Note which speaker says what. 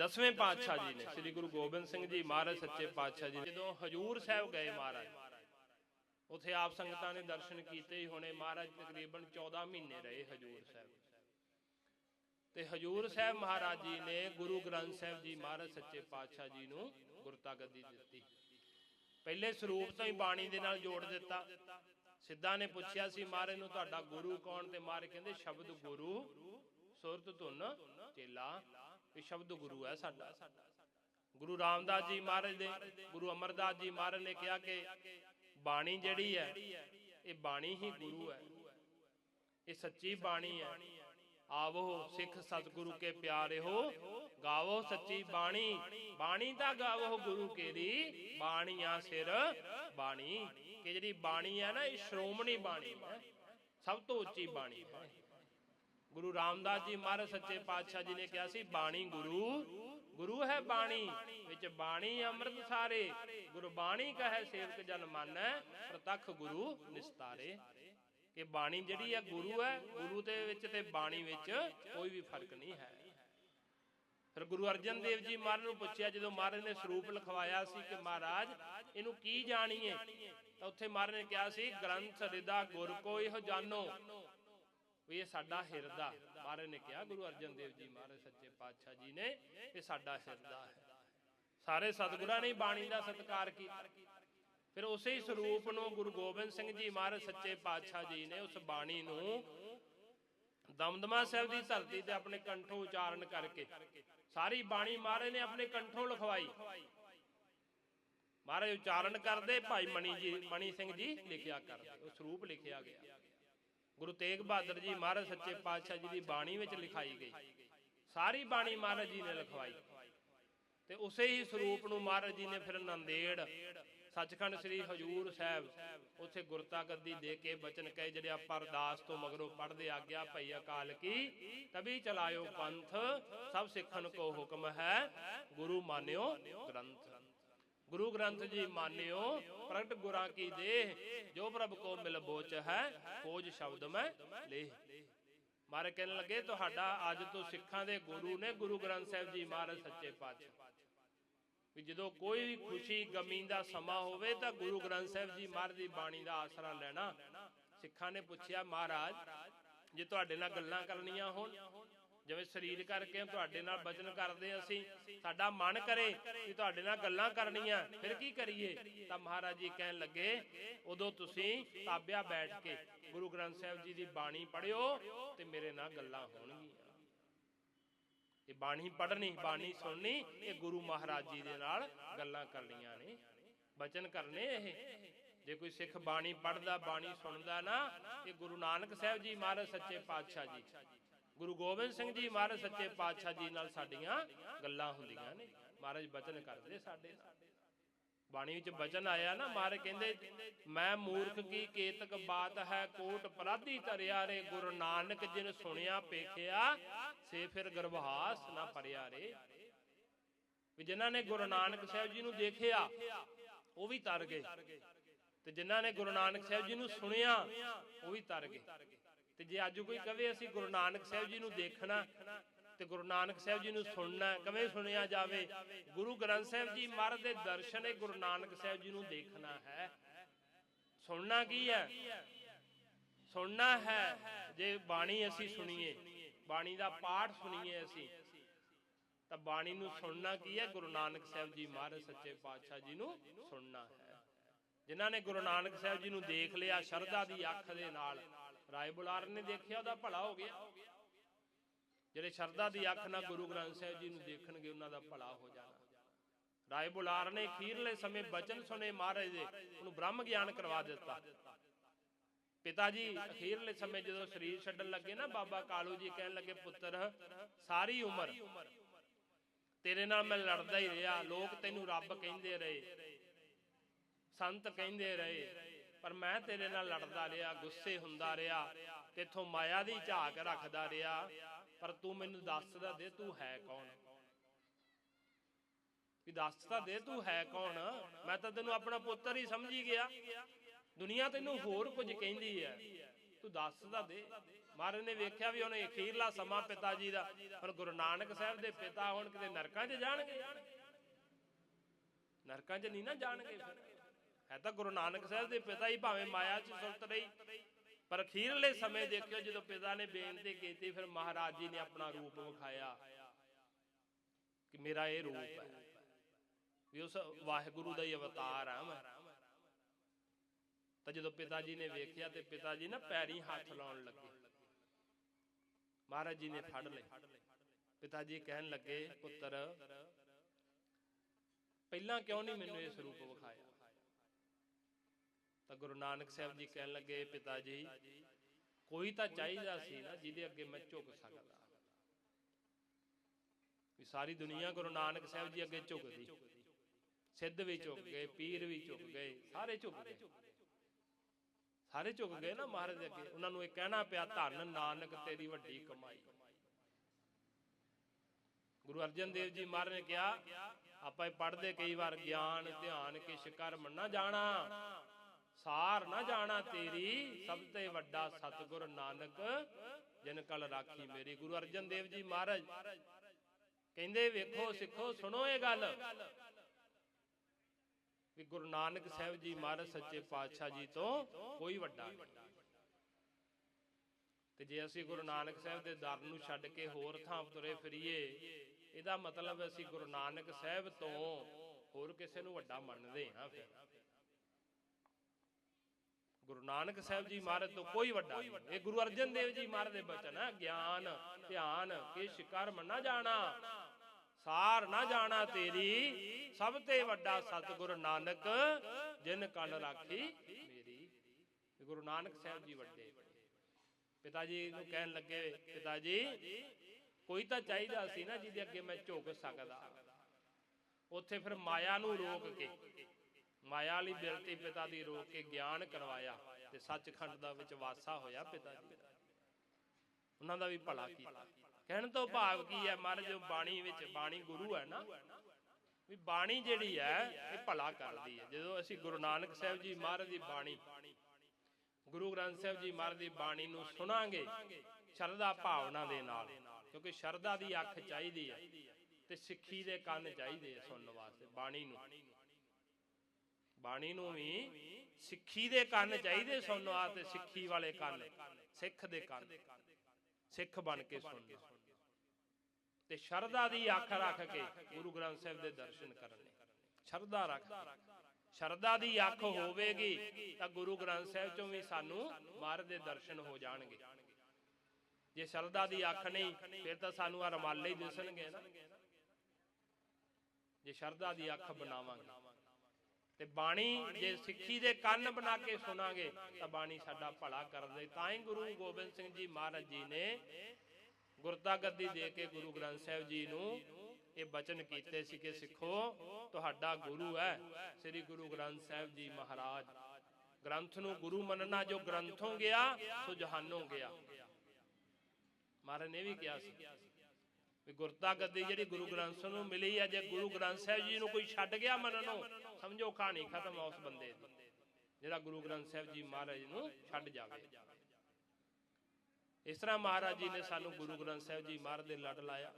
Speaker 1: ਦਸਵੇਂ ਪਾਤਸ਼ਾਹ ਜੀ ਨੇ, ਸ੍ਰੀ ਗੁਰੂ ਗੋਬਿੰਦ ਸਿੰਘ ਜੀ ਮਹਾਰਾਜ ਸੱਚੇ ਪਾਤਸ਼ਾਹ ਜੀ ਜਦੋਂ ਹਜੂਰ ਸਾਹਿਬ ਗਏ ਮਹਾਰਾਜ, ਉਥੇ ਆਪ ਸੰਗਤਾਂ ਨੇ ਦਰਸ਼ਨ ਕੀਤੇ ਹੀ ਮਹਾਰਾਜ ਤਕਰੀਬਨ 14 ਮਹੀਨੇ ਰਹੇ ਹਜੂਰ ਸਾਹਿਬ। ਤੇ ਹਜੂਰ ਸਾਹਿਬ ਮਹਾਰਾਜ ਜੀ ਨੇ ਗੁਰੂ ਗ੍ਰੰਥ ਸਾਹਿਬ ਜੀ ਮਹਾਰਾਜ ਸੱਚੇ ਪਾਤਸ਼ਾਹ ਜੀ ਨੂੰ ਗੁਰਤਾ ਗੱਦੀ ਦਿੱਤੀ। ਪਹਿਲੇ ਸਰੂਪ ਤੋਂ ਹੀ ਬਾਣੀ ਦੇ ਨਾਲ ਜੋੜ ਦਿੱਤਾ। ਸਿੱਧਾ ਨੇ ਪੁੱਛਿਆ ਸੀ, ਮਹਾਰਾਜ ਨੂੰ ਤੁਹਾਡਾ ਗੁਰੂ ਕੌਣ? ਤੇ ਮਹਾਰਾਜ ਕਹਿੰਦੇ, ਸ਼ਬਦ ਗੁਰੂ, ਸੁਰਤ ਧੁਨ, ਚੇਲਾ। ਇਹ ਸ਼ਬਦ ਗੁਰੂ ਹੈ ਸਾਡਾ। ਗੁਰੂ ਰਾਮਦਾਸ ਜੀ ਮਹਾਰਾਜ ਦੇ, ਗੁਰੂ ਅਮਰਦਾਸ ਜੀ ਮਹਾਰਾਜ ਨੇ ਕਿਹਾ ਕਿ ਬਾਣੀ ਜਿਹੜੀ ਹੈ, ਇਹ ਬਾਣੀ ਹੀ ਗੁਰੂ ਹੈ। ਇਹ ਸੱਚੀ ਬਾਣੀ ਹੈ। ਆਵੋ ਸਿੱਖ ਸਤਿਗੁਰੂ ਕੇ ਪਿਆਰੇ ਹੋ ਗਾਵੋ ਸੱਚੀ ਬਾਣੀ। ਬਾਣੀ ਦਾ ਗਾਵੋ ਗੁਰੂ ਕੇਰੀ, ਬਾਣੀਆਂ ਸਿਰ ਬਾਣੀ। ਕਿ ਜਿਹੜੀ ਬਾਣੀ ਹੈ ਨਾ, ਇਹ ਸ਼੍ਰੋਮਣੀ ਬਾਣੀ ਹੈ। ਸਭ ਤੋਂ ਉੱਚੀ ਬਾਣੀ ਹੈ। ਗੁਰੂ ਰਾਮਦਾਸ ਜੀ ਮਹਾਰਾਜ ਸੱਚੇ ਪਾਤਸ਼ਾਹ ਜੀ ਨੇ ਕਿਹਾ ਸੀ, ਬਾਣੀ ਗੁਰੂ ਗੁਰੂ ਹੈ ਬਾਣੀ, ਵਿੱਚ ਬਾਣੀ ਅੰਮ੍ਰਿਤ ਸਾਰੇ, ਗੁਰਬਾਣੀ ਕਹੈ ਸੇਵਕ ਜਨ ਮਾਨੈ, ਪ੍ਰਤੱਖ ਗੁਰੂ ਨਿਸਤਾਰੇ। ਕਿ ਬਾਣੀ ਜਿਹੜੀ ਹੈ ਗੁਰੂ ਹੈ, ਗੁਰੂ ਦੇ ਵਿੱਚ ਤੇ ਬਾਣੀ ਵਿੱਚ ਕੋਈ ਵੀ ਫ਼ਰਕ ਨਹੀਂ ਹੈ। ਫਿਰ ਗੁਰੂ ਅਰਜਨ ਦੇਵ ਜੀ ਮਹਾਰਾਜ ਨੂੰ ਪੁੱਛਿਆ, ਜਦੋਂ ਮਹਾਰਾਜ ਨੇ ਸਰੂਪ ਲਿਖਵਾਇਆ ਸੀ ਕਿ ਮਹਾਰਾਜ, ਇਹਨੂੰ ਕੀ ਜਾਣੀਏ? ਤਾਂ ਉੱਥੇ ਮਹਾਰਾਜ ਨੇ ਕਿਹਾ ਸੀ, ਗ੍ਰੰਥ ਰਿਦਾ ਗੁਰ ਕੋ ਇਹੋ ਜਾਣੋ। ਵੀ ਇਹ ਸਾਡਾ ਹਿਰਦਾ। ਮਹਾਰਾਜ ਨੇ ਕਿਹਾ, ਗੁਰੂ ਅਰਜਨ ਦੇਵ ਜੀ ਮਹਾਰਾਜ, ਸੱਚੇ ਪਾਤਸ਼ਾਹ ਜੀ ਨੇ ਇਹ ਸਾਡਾ ਹਿਰਦਾ ਹੈ। ਸਾਰੇ ਸਤਿਗੁਰਾਂ ਨੇ ਬਾਣੀ ਦਾ ਸਤਿਕਾਰ ਕੀਤਾ। ਫਿਰ ਉਸੇ ਹੀ ਸਰੂਪ ਨੂੰ ਗੁਰੂ ਗੋਬਿੰਦ ਸਿੰਘ ਜੀ ਮਹਾਰਾਜ, ਸੱਚੇ ਪਾਤਸ਼ਾਹ ਜੀ ਨੇ ਉਸ ਬਾਣੀ ਨੂੰ ਦਮਦਮਾ ਸਾਹਿਬ ਦੀ ਧਰਤੀ ਤੇ ਆਪਣੇ ਕੰਠੋਂ ਉਚਾਰਨ ਕਰਕੇ, ਸਾਰੀ ਬਾਣੀ ਮਹਾਰਾਜ ਨੇ ਆਪਣੇ ਕੰਠੋਂ ਲਿਖਵਾਈ। ਮਹਾਰਾਜ ਉਚਾਰਨ ਕਰਦੇ, ਭਾਈ ਮਣੀ ਜੀ ਮਣੀ ਸਿੰਘ ਜੀ ਲਿਖਿਆ ਕਰਦੇ, ਉਹ ਸਰੂਪ ਲਿਖਿਆ ਗਿਆ। ਗੁਰੂ ਤੇਗ ਬਹਾਦਰ ਜੀ ਮਹਾਰਾਜ ਸੱਚੇ ਪਾਤਸ਼ਾਹ ਜੀ ਦੀ ਬਾਣੀ ਵਿੱਚ ਲਿਖਾਈ ਗਈ। ਸਾਰੀ ਬਾਣੀ ਮਹਾਰਾਜ ਜੀ ਨੇ ਲਿਖਵਾਈ। ਤੇ ਉਸੇ ਹੀ ਸਰੂਪ ਨੂੰ ਮਹਾਰਾਜ ਜੀ ਨੇ ਫਿਰ ਨੰਦੇੜ, ਸੱਚਖੰਡ ਸ੍ਰੀ ਹਜੂਰ ਸਾਹਿਬ, ਉੱਥੇ ਗੁਰਤਾ ਗੱਦੀ ਦੇ ਕੇ ਬਚਨ ਕਹੇ, ਜਿਹੜੇ ਆਪਾਂ ਅਰਦਾਸ ਤੋਂ ਮਗਰੋਂ ਪੜਦੇ ਆਗਿਆ ਭਈ ਅਕਾਲ ਕੀ, ਤਬੀ ਚਲਾਇਓ ਪੰਥ, ਸਭ ਸਿੱਖਣ ਕੋ ਹੁਕਮ ਹੈ, ਗੁਰੂ ਮਾਨਿਓ ਗ੍ਰੰਥ। ਗੁਰੂ ਗ੍ਰੰਥ ਜੀ ਮਾਨਿਓ, ਪ੍ਰਗਟ ਗੁਰਾਂ ਕੀ ਦੇਹ, ਜੋ ਪ੍ਰਭ ਕੋ ਮਿਲ ਹੈ, ਖੋਜ ਸ਼ਬਦ ਮੈਂ ਲੇ ਮਾਰੇ ਕਹਿਣ ਲੱਗੇ, ਤੁਹਾਡਾ ਅੱਜ ਤੋਂ ਸਿੱਖਾਂ ਦੇ ਗੁਰੂ ਨੇ ਗੁਰੂ ਗ੍ਰੰਥ ਸਾਹਿਬ ਜੀ ਮਹਾਰਾਜ ਸੱਚੇ ਪਾਤਸ਼ਾਹ। ਵੀ ਜਦੋਂ ਕੋਈ ਵੀ ਖੁਸ਼ੀ, ਗਮੀ ਦਾ ਸਮਾਂ ਹੋਵੇ, ਤਾਂ ਗੁਰੂ ਗ੍ਰੰਥ ਸਾਹਿਬ ਜੀ ਮਹਾਰਾਜ ਦੀ ਬਾਣੀ ਦਾ ਆਸਰਾ ਲੈਣਾ। ਸਿੱਖਾਂ ਨੇ ਪੁੱਛਿਆ, ਮਹਾਰਾਜ, ਜੇ ਤੁਹਾਡੇ ਨਾਲ ਗੱਲਾਂ ਕਰਨੀਆਂ ਹੋਣ ਜਿਵੇਂ ਸਰੀਰ ਕਰਕੇ ਤੁਹਾਡੇ ਨਾਲ ਬਚਨ ਕਰਦੇ ਅਸੀਂ ਸਾਡਾ ਮਨ ਕਰੇ ਕਿ ਤੁਹਾਡੇ ਨਾਲ ਗੱਲਾਂ ਕਰਨੀਆਂ ਫਿਰ ਕੀ ਕਰੀਏ? ਤਾਂ ਮਹਾਰਾਜ ਜੀ ਕਹਿਣ ਲੱਗੇ ਉਦੋਂ ਤੁਸੀਂ ਤਾਬਿਆ ਬੈਠ ਕੇ ਗੁਰੂ ਗ੍ਰੰਥ ਸਾਹਿਬ ਜੀ ਦੀ ਬਾਣੀ ਪੜਿਓ ਤੇ ਮੇਰੇ ਨਾਲ ਗੱਲਾਂ ਹੋਣਗੀਆਂ। ਇਹ ਬਾਣੀ ਪੜ੍ਹਨੀ ਬਾਣੀ ਸੁਣਨੀ ਇਹ ਗੁਰੂ ਮਹਾਰਾਜ ਜੀ ਦੇ ਨਾਲ ਗੱਲਾਂ ਕਰਨੀਆਂ ਨੇ। ਬਚਨ ਕਰਨੇ ਇਹ। ਜੇ ਕੋਈ ਸਿੱਖ ਬਾਣੀ ਪੜ੍ਹਦਾ ਬਾਣੀ ਸੁਣਦਾ ਨਾ ਇਹ ਗੁਰੂ ਨਾਨਕ ਸਾਹਿਬ ਜੀ ਮਹਾਰਾਜ ਸੱਚੇ ਪਾਤਸ਼ਾਹ ਜੀ। ਗੁਰੂ ਗੋਬਿੰਦ ਸਿੰਘ ਜੀ ਮਹਾਰਾਜ ਸੱਚੇ ਪਾਤਸ਼ਾਹ ਜੀ ਨਾਲ ਸਾਡੀਆਂ ਗੱਲਾਂ ਹੁੰਦੀਆਂ ਨੇ। ਮਹਾਰਾਜ ਬਚਨ ਕਰਦੇ ਸਾਡੇ ਨਾਲ। ਬਾਣੀ ਵਿੱਚ ਬਚਨ ਆਇਆ ਨਾ, ਮਹਾਰਾਜ ਕਹਿੰਦੇ, ਮੈਂ ਮੂਰਖ ਕੀ ਕੇਤਕ ਬਾਤ ਹੈ, ਕੋਟ ਪਰਾਧੀ ਧਰਿਆ ਰੇ, ਗੁਰੂ ਨਾਨਕ ਜਿਨ ਸੁਣਿਆ ਪੇਖਿਆ, ਸੇ ਫਿਰ ਗਰਭਾਸ ਨਾ ਪਰਿਆ ਰੇ। ਵੀ ਜਿਨ੍ਹਾਂ ਨੇ ਗੁਰੂ ਨਾਨਕ ਸਾਹਿਬ ਜੀ ਨੂੰ ਦੇਖਿਆ, ਉਹ ਵੀ ਤਰ ਗਏ। ਤੇ ਜਿਨ੍ਹਾਂ ਨੇ ਗੁਰੂ ਨਾਨਕ ਸਾਹਿਬ ਜੀ ਨੂੰ ਸੁਣਿਆ, ਉਹ ਵੀ ਤਰ ਗਏ। ਤੇ ਜੇ ਅੱਜ ਕੋਈ ਕਵੇ ਅਸੀਂ ਗੁਰੂ ਨਾਨਕ ਸਾਹਿਬ ਜੀ ਨੂੰ ਦੇਖਣਾ, ਤੇ ਗੁਰੂ ਨਾਨਕ ਸਾਹਿਬ ਜੀ ਨੂੰ ਸੁਣਨਾ, ਕਿਵੇਂ ਸੁਣਿਆ ਜਾਵੇ, ਗੁਰੂ ਗ੍ਰੰਥ ਸਾਹਿਬ ਜੀ ਮਹਾਰਾਜ ਦੇ ਦਰਸ਼ਨ ਹੈ ਗੁਰੂ ਨਾਨਕ ਸਾਹਿਬ ਜੀ ਨੂੰ ਦੇਖਣਾ ਹੈ। ਸੁਣਨਾ ਕੀ ਹੈ? ਸੁਣਨਾ ਹੈ, ਜੇ ਬਾਣੀ ਅਸੀਂ ਸੁਣੀਏ, ਬਾਣੀ ਦਾ ਪਾਠ ਸੁਣੀਏ ਅਸੀਂ, ਤਾਂ ਬਾਣੀ ਨੂੰ ਸੁਣਨਾ ਕੀ ਹੈ? ਗੁਰੂ ਨਾਨਕ ਸਾਹਿਬ ਜੀ ਮਹਾਰਾਜ ਸੱਚੇ ਪਾਤਸ਼ਾਹ ਜੀ ਨੂੰ ਸੁਣਨਾ ਹੈ। ਜਿਨ੍ਹਾਂ ਨੇ ਗੁਰੂ ਨਾਨਕ ਸਾਹਿਬ ਜੀ ਨੂੰ ਦੇਖ ਲਿਆ ਸ਼ਰਧਾ ਦੀ ਅੱਖ ਦੇ ਨਾਲ ਰਾਏ ਬੁਲਾਰ ਨੇ ਦੇਖਿਆ, ਉਹਦਾ ਭਲਾ ਹੋ ਗਿਆ। ਜਿਹੜੇ ਸ਼ਰਧਾ ਦੀ ਅੱਖ ਨਾਲ ਗੁਰੂ ਗ੍ਰੰਥ ਸਾਹਿਬ ਜੀ ਨੂੰ ਦੇਖਣਗੇ, ਉਹਨਾਂ ਦਾ ਭਲਾ ਹੋ ਜਾਣਾ। ਰਾਏ ਬੁਲਾਰ ਨੇ ਅਖੀਰਲੇ ਸਮੇਂ ਬਚਨ ਸੁਨੇ ਮਹਾਰਾਜ ਦੇ, ਉਹਨੂੰ ਬ੍ਰਹਮ ਗਿਆਨ ਕਰਵਾ ਦਿੱਤਾ। ਪਿਤਾ ਜੀ, ਅਖੀਰਲੇ ਸਮੇਂ ਜਦੋਂ ਸਰੀਰ ਛੱਡਣ ਲੱਗੇ ਨਾ, ਬਾਬਾ ਕਾਲੂ ਜੀ ਕਹਿਣ ਲੱਗੇ, ਪੁੱਤਰ, ਸਾਰੀ ਉਮਰ ਤੇਰੇ ਨਾਲ ਮੈਂ ਲੜਦਾ ਹੀ ਰਿਹਾ। ਲੋਕ ਤੈਨੂੰ ਰੱਬ ਕਹਿੰਦੇ ਰਹੇ, ਸੰਤ ਕਹਿੰਦੇ ਰਹੇ। ਪਰ ਮੈਂ ਤੇਰੇ ਨਾਲ ਲੜਦਾ ਰਿਹਾ, ਗੁੱਸੇ ਹੁੰਦਾ ਰਿਹਾ, ਤੇਥੋਂ ਮਾਇਆ ਦੀ ਝਾਕ ਰੱਖਦਾ ਰਿਹਾ। ਪਰ ਤੂੰ ਮੈਨੂੰ ਦੱਸਦਾ ਦੇ ਤੂੰ ਹੈ ਕੌਣ? ਵੀ ਦੱਸ ਦੇ ਤੂੰ ਹੈ ਕੌਣ? ਮੈਂ ਤਾਂ ਤੈਨੂੰ ਆਪਣਾ ਪੁੱਤਰ ਹੀ ਸਮਝੀ ਗਿਆ। ਦੁਨੀਆ ਤੈਨੂੰ ਹੋਰ ਕੁਝ ਕਹਿੰਦੀ ਹੈ। ਤੂੰ ਦੱਸਦਾ ਦੇ। ਮਹਾਰਾਜ ਨੇ ਵੇਖਿਆ ਵੀ ਉਹਨੇ ਅਖੀਰਲਾ ਸਮਾਂ ਪਿਤਾ ਜੀ ਦਾ। ਹੁਣ ਗੁਰੂ ਨਾਨਕ ਸਾਹਿਬ ਦੇ ਪਿਤਾ ਹੁਣ ਕਿਤੇ ਨਰਕਾਂ 'ਚ ਜਾਣਗੇ? ਨਰਕਾਂ 'ਚ ਨਹੀਂ ਨਾ ਜਾਣਗੇ ਫਿਰ? ਹੈ ਤਾਂ ਗੁਰੂ ਨਾਨਕ ਸਾਹਿਬ ਦੇ ਪਿਤਾ ਹੀ ਭਾਵੇਂ ਮਾਇਆ 'ਚ ਸੁਰਤ ਰਹੀ, ਪਰ ਅਖੀਰਲੇ ਸਮੇਂ ਦੇਖਿਓ ਜਦੋਂ ਪਿਤਾ ਨੇ ਬੇਨਤੀ ਕੀਤੀ, ਫਿਰ ਮਹਾਰਾਜ ਜੀ ਨੇ ਆਪਣਾ ਰੂਪ ਵਿਖਾਇਆ ਕਿ ਮੇਰਾ ਇਹ ਰੂਪ ਹੈ, ਵੀ ਉਸ ਵਾਹਿਗੁਰੂ ਦਾ ਹੀ ਅਵਤਾਰ ਆ ਮੈਂ। ਤਾਂ ਜਦੋਂ ਪਿਤਾ ਜੀ ਨੇ ਵੇਖਿਆ ਤੇ ਪਿਤਾ ਜੀ ਨਾ ਪੈਰੀ ਹੱਥ ਲਾਉਣ ਲੱਗੇ। ਮਹਾਰਾਜ ਜੀ ਨੇ ਫੜ ਲਏ। ਪਿਤਾ ਜੀ ਕਹਿਣ ਲੱਗੇ, ਪੁੱਤਰ, ਪਹਿਲਾਂ ਕਿਉਂ ਨਹੀਂ ਮੈਨੂੰ ਇਸ ਰੂਪ ਵਿਖਾਇਆ? ਤਾਂ ਗੁਰੂ ਨਾਨਕ ਸਾਹਿਬ ਜੀ ਕਹਿਣ ਲੱਗੇ, ਪਿਤਾ ਜੀ, ਕੋਈ ਤਾਂ ਚਾਹੀਦਾ ਸੀ ਨਾ ਜਿਹਦੇ ਅੱਗੇ ਮੈਂ ਝੁਕ ਸਕਦਾ। ਵੀ ਸਾਰੀ ਦੁਨੀਆ ਗੁਰੂ ਨਾਨਕ ਸਾਹਿਬ ਜੀ ਅੱਗੇ ਝੁਕਦੀ ਸਿੱਧ ਵੀ ਝੁਕ ਗਏ, ਪੀਰ ਵੀ ਝੁਕ ਗਏ, ਸਾਰੇ ਝੁਕ ਗਏ। ਸਾਰੇ ਝੁਕ ਗਏ ਨਾ ਮਹਾਰਾਜ ਦੇ ਅੱਗੇ। ਉਹਨਾਂ ਨੂੰ ਇਹ ਕਹਿਣਾ ਪਿਆ, ਧੰਨ ਨਾਨਕ ਤੇਰੀ ਵੱਡੀ ਕਮਾਈ। ਗੁਰੂ ਅਰਜਨ ਦੇਵ ਜੀ ਮਹਾਰਾਜ ਨੇ ਕਿਹਾ, ਆਪਾਂ ਇਹ ਪੜ੍ਹਦੇ ਕਈ ਵਾਰ, ਗਿਆਨ, ਧਿਆਨ ਕਿਛ ਕਰਮ ਨਾ ਜਾਣਾ? ਸਾਰ ਨਾ ਜਾਣਾ ਤੇਰੀ, ਸਭ ਤੇ ਵੱਡਾ ਸਤਿਗੁਰ ਨਾਨਕ, ਜਿਨ ਕਲ ਰਾਖੀ ਮੇਰੀ। ਗੁਰੂ ਅਰਜਨ ਦੇਵ ਜੀ ਮਹਾਰਾਜ ਕਹਿੰਦੇ, ਵੇਖੋ, ਸਿੱਖੋ, ਸੁਣੋ ਇਹ ਗੱਲ। ਵੀ ਗੁਰੂ ਨਾਨਕ ਸਾਹਿਬ ਜੀ ਮਹਾਰਾਜ ਸੱਚੇ ਪਾਤਸ਼ਾਹ ਜੀ ਤੋਂ ਕੋਈ ਵੱਡਾ ਨਹੀਂ। ਤੇ ਜੇ ਅਸੀਂ ਗੁਰੂ ਨਾਨਕ ਸਾਹਿਬ ਦੇ ਦਰ ਨੂੰ ਛੱਡ ਕੇ ਹੋਰ ਥਾਂ ਤੁਰੇ ਫਿਰੀਏ, ਇਹਦਾ ਮਤਲਬ ਅਸੀਂ ਗੁਰੂ ਨਾਨਕ ਸਾਹਿਬ ਤੋਂ ਹੋਰ ਕਿਸੇ ਨੂੰ ਵੱਡਾ ਮੰਨਦੇ ਹਾਂ ਫਿਰ। ਗੁਰੂ ਨਾਨਕ ਸਾਹਿਬ ਜੀ ਮਹਾਰਾਜ ਤੋਂ ਕੋਈ ਵੱਡਾ ਨਹੀਂ। ਇਹ ਗੁਰੂ ਅਰਜਨ ਦੇਵ ਜੀ ਮਹਾਰਾਜ ਦੇ ਬਚਨ ਹੈ ਗਿਆਨ ਧਿਆਨ ਕਿਛ ਕਰਮ ਨਾ ਜਾਣਾ। ਸਾਰ ਨਾ ਜਾਣਾ ਤੇਰੀ। ਸਭ ਤੇ ਵੱਡਾ ਸਤਿਗੁਰ ਨਾਨਕ ਜਿਨ ਕਲ ਰਾਖੀ ਮੇਰੀ। ਇਹ ਗੁਰੂ ਨਾਨਕ ਸਾਹਿਬ ਜੀ ਵੱਡੇ। ਪਿਤਾ ਜੀ ਨੂੰ ਕਹਿਣ ਲੱਗੇ ਪਿਤਾ ਜੀ ਕੋਈ ਤਾਂ ਚਾਹੀਦਾ ਸੀ ਨਾ ਜਿਹਦੇ ਅੱਗੇ ਮੈਂ ਝੁਕ ਸਕਦਾ। ਉੱਥੇ ਫਿਰ ਮਾਇਆ ਨੂੰ ਰੋਕ ਕੇ ਮਾਇਆ ਵਾਲੀ ਬਿਰਤੀ ਪਿਤਾ ਦੀ ਰੋਕ ਕੇ ਗਿਆਨ ਕਰਵਾਇਆ ਤੇ ਸੱਚਖੰਡ ਦਾ ਵਿੱਚ ਵਾਸਾ ਹੋਇਆ ਪਿਤਾ ਜੀ। ਉਹਨਾਂ ਦਾ ਵੀ ਭਲਾ ਕੀਤਾ। ਕਹਿਣ ਤੋਂ ਭਾਵ ਕੀ ਹੈ, ਮਹਾਰਾਜ, ਜੋ ਬਾਣੀ ਵਿੱਚ ਬਾਣੀ ਗੁਰੂ ਹੈ ਨਾ, ਵੀ ਬਾਣੀ ਜਿਹੜੀ ਹੈ, ਇਹ ਭਲਾ ਕਰਦੀ ਹੈ। ਜਦੋਂ ਅਸੀਂ ਗੁਰੂ ਨਾਨਕ ਸਾਹਿਬ ਜੀ ਮਹਾਰਾਜ ਦੀ ਬਾਣੀ, ਗੁਰੂ ਗ੍ਰੰਥ ਸਾਹਿਬ ਜੀ ਮਹਾਰਾਜ ਦੀ ਬਾਣੀ ਨੂੰ ਸੁਣਾਂਗੇ, ਸ਼ਰਧਾ ਭਾਵਨਾ ਦੇ ਨਾਲ, ਕਿਉਂਕਿ ਸ਼ਰਧਾ ਦੀ ਅੱਖ ਚਾਹੀਦੀ ਹੈ ਤੇ ਸਿੱਖੀ ਦੇ ਕੰਨ ਚਾਹੀਦੇ ਆ ਸੁਣਨ ਵਾਸਤੇ, ਬਾਣੀ ਨੂੰ। ਬਾਣੀ ਨੂੰ ਵੀ ਸਿੱਖੀ ਦੇ ਕੰਨ ਚਾਹੀਦੇ, ਸੁਣਨ ਵਾਸਤੇ ਸਿੱਖੀ ਵਾਲੇ ਕੰਨ। ਸਿੱਖ ਦੇ ਕੰਨ। ਸਿੱਖ ਬਣ ਕੇ ਸੁਣਨਾ। ਤੇ ਸ਼ਰਧਾ ਦੀ ਅੱਖ ਰੱਖ ਕੇ ਗੁਰੂ ਗ੍ਰੰਥ ਸਾਹਿਬ ਦੇ ਦਰਸ਼ਨ ਕਰਨੇ ਸ਼ਰਧਾ ਰੱਖ ਸ਼ਰਧਾ ਦੀ ਅੱਖ ਹੋਵੇਗੀ, ਤਾਂ ਗੁਰੂ ਗ੍ਰੰਥ ਸਾਹਿਬ ਚੋਂ ਵੀ ਸਾਨੂੰ ਮਾਰ ਦੇ ਦਰਸ਼ਨ ਹੋ ਜਾਣਗੇ। ਜੇ ਸ਼ਰਧਾ ਦੀ ਅੱਖ ਨਹੀਂ, ਫਿਰ ਤਾਂ ਸਾਨੂੰ ਆ ਰਮਾਲੇ ਹੀ ਦਿਸਣਗੇ ਨਾ। ਜੇ ਸ਼ਰਧਾ ਦੀ ਅੱਖ ਬਣਾਵਾਂਗੇ। ਤੇ ਬਾਣੀ ਜੇ ਸਿੱਖੀ ਦੇ ਕੰਨ ਬਣਾ ਕੇ ਸੁਣਾਂਗੇ ਤਾਂ ਬਾਣੀ ਸਾਡਾ ਭਲਾ ਕਰਦੇ ਤਾਂ ਹੀ ਗੁਰੂ ਗੋਬਿੰਦ ਸਿੰਘ ਜੀ ਮਹਾਰਾਜ ਜੀ ਨੇ ਗੁਰਤਾ ਗੱਦੀ ਦੇ ਕੇ ਗੁਰੂ ਗ੍ਰੰਥ ਸਾਹਿਬ ਜੀ ਨੂੰ ਇਹ ਬਚਨ ਕੀਤੇ ਸੀ ਕਿ ਸਿੱਖੋ ਤੁਹਾਡਾ ਗੁਰੂ ਹੈ। ਸ੍ਰੀ ਗੁਰੂ ਗ੍ਰੰਥ ਸਾਹਿਬ ਜੀ ਮਹਾਰਾਜ। ਗ੍ਰੰਥ ਨੂੰ ਗੁਰੂ ਮੰਨਣਾ ਜੋ ਗ੍ਰੰਥੋਂ ਗਿਆ ਸੋ ਜਹਾਨੋਂ ਗਿਆ। ਮਹਾਰਾਜ ਨੇ ਵੀ ਕਿਹਾ ਸੀ। ਵੀ ਗੁਰਤਾ ਗੱਦੀ ਜਿਹੜੀ ਗੁਰੂ ਗ੍ਰੰਥ ਸਾਹਿਬ ਨੂੰ ਮਿਲੀ ਹੈ ਜੇ ਗੁਰੂ ਗ੍ਰੰਥ ਸਾਹਿਬ ਜੀ ਨੂੰ ਕੋਈ ਛੱਡ ਗਿਆ ਮੰਨਣੋਂ ਸਮਝੋ ਕਹਾਣੀ ਖਤਮ ਆ ਉਸ ਬੰਦੇ ਦੀ, ਜਿਹੜਾ ਗੁਰੂ ਗ੍ਰੰਥ ਸਾਹਿਬ ਜੀ ਮਹਾਰਾਜ ਨੂੰ ਛੱਡ ਜਾਵੇ। ਇਸ ਤਰ੍ਹਾਂ ਮਹਾਰਾਜ ਜੀ ਨੇ ਸਾਨੂੰ ਗੁਰੂ ਗ੍ਰੰਥ ਸਾਹਿਬ ਜੀ ਮਹਾਰਾਜ ਦੇ ਲੜ ਲਾਇਆ।